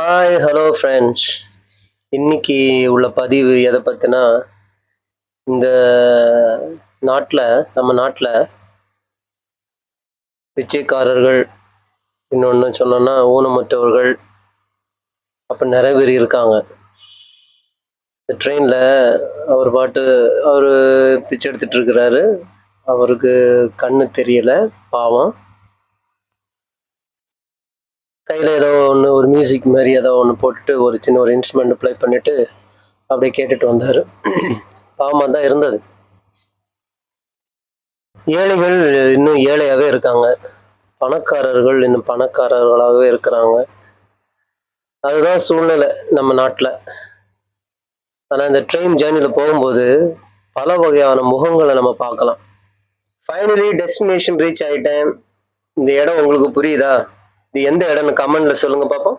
Hi hello friends இன்னைக்கு உள்ள பதிவு எதை பற்றினா இந்த நாட்டில் நம்ம நாட்டில் பிச்சைக்காரர்கள் இன்னொன்று சொன்னோன்னா ஊனமுற்றவர்கள் அப்போ நிறைய பேர் இருக்காங்க. இந்த ட்ரெயினில் அவர் பாட்டு அவர் பிச்சை எடுத்துட்டு இருக்கிறாரு. அவருக்கு கண்ணு தெரியல பாவம். கையில் ஏதோ ஒன்று ஒரு மியூசிக் மாதிரி ஏதோ ஒன்று போட்டுட்டு ஒரு சின்ன ஒரு இன்ஸ்ட்ருமெண்ட் ப்ளே பண்ணிட்டு அப்படியே கேட்டுட்டு வந்தார். பாவமாக தான் இருந்தது. ஏழைகள் இன்னும் ஏழையாகவே இருக்காங்க. பணக்காரர்கள் இன்னும் பணக்காரர்களாகவே இருக்கிறாங்க. அதுதான் சூழ்நிலை நம்ம நாட்டில். ஆனால் இந்த ட்ரெயின் ஜேர்னியில் போகும்போது பல வகையான முகங்களை நம்ம பார்க்கலாம். ஃபைனலி டெஸ்டினேஷன் ரீச் ஆகிட்டேன் இந்த இடம் உங்களுக்கு புரியுதா? இது எந்த இடம்னு கமெண்ட்ல சொல்லுங்க பார்ப்போம்